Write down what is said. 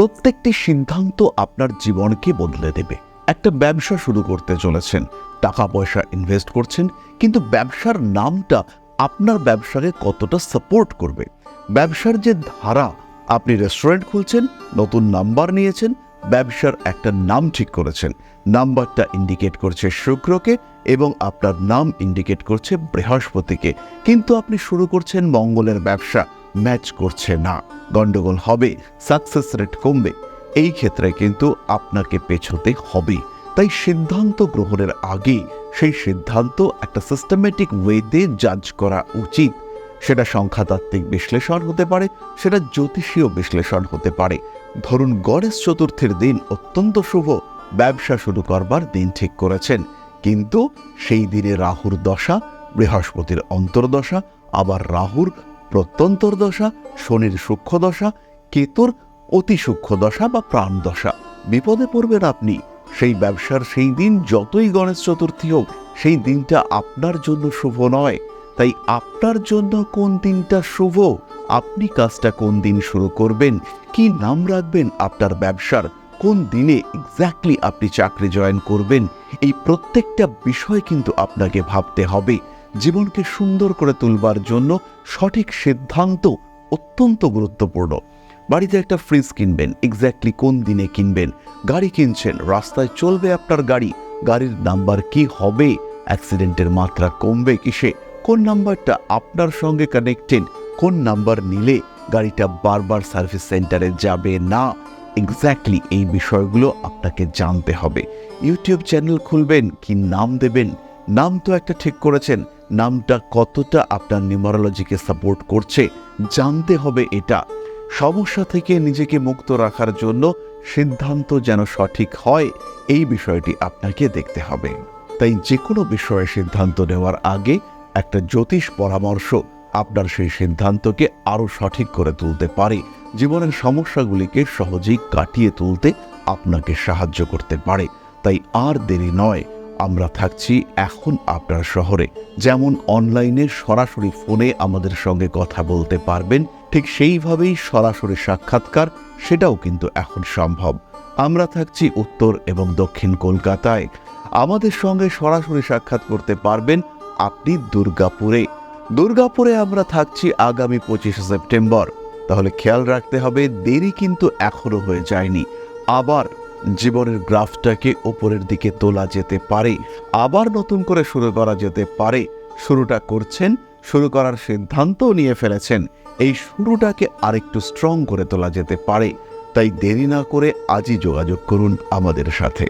প্রত্যেকটি সিদ্ধান্ত আপনার জীবনকে বদলে দেবে। একটা ব্যবসা শুরু করতে চলেছেন, টাকা পয়সা ইনভেস্ট করছেন, কিন্তু ব্যবসার নামটা আপনার ব্যবসাকে কতটা সাপোর্ট করবে? ব্যবসার যে ধারা, আপনি রেস্টুরেন্ট খুলছেন, নতুন নাম্বার নিয়েছেন, ব্যবসার একটা নাম ঠিক করেছেন। নাম্বারটা ইন্ডিকেট করছে শুক্রকে এবং আপনার নাম ইন্ডিকেট করছে বৃহস্পতিকে। কিন্তু আপনি শুরু করছেন মঙ্গলের ব্যবসা। ম্যাচ করছে না। গন্ডগোল হবে সাকসেস রেট কমবে। এই ক্ষেত্রে কিন্তু আপনাকে পেছোতে হবে। তাই সিদ্ধান্ত গ্রহণের আগে সেই সিদ্ধান্ত একটা সিস্টেমেটিক ওয়েতে জাজ করা উচিত। সেটা সংখ্যাতাত্ত্বিক বিশ্লেষণ হতে পারে, সেটা জ্যোতিষীয় বিশ্লেষণ হতে পারে। ধরুন, গণেশ চতুর্থীর দিন অত্যন্ত শুভ। ব্যবসা শুরু করবার দিন ঠিক করেছেন। কিন্তু সেই দিনে রাহুর দশা, বৃহস্পতির অন্তর্দশা, আবার রাহুর প্রত্যন্তর দশা, শনির সূক্ষ্ম দশা, কেতুর অতি সূক্ষ্ম দশা বা প্রাণ দশা। বিপদে পড়বেন আপনি। সেই ব্যবসার সেই দিন যতই গণেশ চতুর্থী হোক, সেই দিনটা আপনার জন্য শুভ নয়। তাই আপনার জন্য কোন দিনটা শুভ, আপনি কাজটা কোন দিন শুরু করবেন, কি নাম রাখবেন আপনার ব্যবসার, কোন দিনে এক্স্যাক্টলি আপনি চাকরি জয়েন করবেন, এই প্রত্যেকটা বিষয় কিন্তু আপনাকে ভাবতে হবে। জীবনকে সুন্দর করে তুলবার জন্য সঠিক সিদ্ধান্ত অত্যন্ত গুরুত্বপূর্ণ। বাড়িতে একটা ফ্রিজ কিনবেন এক্স্যাক্টলি কোন দিনে কিনবেন, গাড়ি কিনছেন, রাস্তায় চলবে আপনার গাড়ি, গাড়ির নাম্বার কি হবে অ্যাক্সিডেন্টের মাত্রা কমবে কিসে, কোন নাম্বারটা আপনার সঙ্গে কানেক্টেড কোন নাম্বার নিলে গাড়িটা বারবার সার্ভিস সেন্টারে যাবে না এক্স্যাক্টলি এই বিষয়গুলো আপনাকে জানতে হবে। ইউটিউব চ্যানেল খুলবেন, কি নাম দেবেন নাম তো একটা ঠিক করেছেন, নামটা কতটা আপনার নিউমারোলজিকে সাপোর্ট করছে, জানতে হবে এটা। সমস্যা থেকে নিজেকে মুক্ত রাখার জন্য সিদ্ধান্ত যেন সঠিক হয়, এই বিষয়টি আপনাকে দেখতে হবে। তাই যে কোনো বিষয়ে সিদ্ধান্ত নেওয়ার আগে একটা জ্যোতিষ পরামর্শ আপনার সেই সিদ্ধান্তকে আরও সঠিক করে তুলতে পারে। জীবনের সমস্যাগুলিকে সহজেই কাটিয়ে তুলতে আপনাকে সাহায্য করতে পারে। তাই আর দেরি নয় আমরা থাকছি এখন আপনার শহরে। যেমন অনলাইনে সরাসরি ফোনে আমাদের সঙ্গে কথা বলতে পারবেন, ঠিক সেইভাবেই সরাসরি সাক্ষাৎকার, সেটাও কিন্তু এখন সম্ভব। আমরা থাকছি উত্তর এবং দক্ষিণ কলকাতায়। আমাদের সঙ্গে সরাসরি সাক্ষাৎ করতে পারবেন আপনি দুর্গাপুরে। দুর্গাপুরে আমরা থাকছি আগামী পঁচিশে সেপ্টেম্বর। তাহলে খেয়াল রাখতে হবে, দেরি কিন্তু এখনও হয়ে যায়নি। আবার জীবনের গ্রাফটাকে ওপরের দিকে তোলা যেতে পারে, আবার নতুন করে শুরু করা যেতে পারে। শুরুটা করছেন, শুরু করার সিদ্ধান্তও নিয়ে ফেলেছেন। এই শুরুটাকে আরেকটু স্ট্রং করে তোলা যেতে পারে। তাই দেরি না করে আজই যোগাযোগ করুন আমাদের সাথে।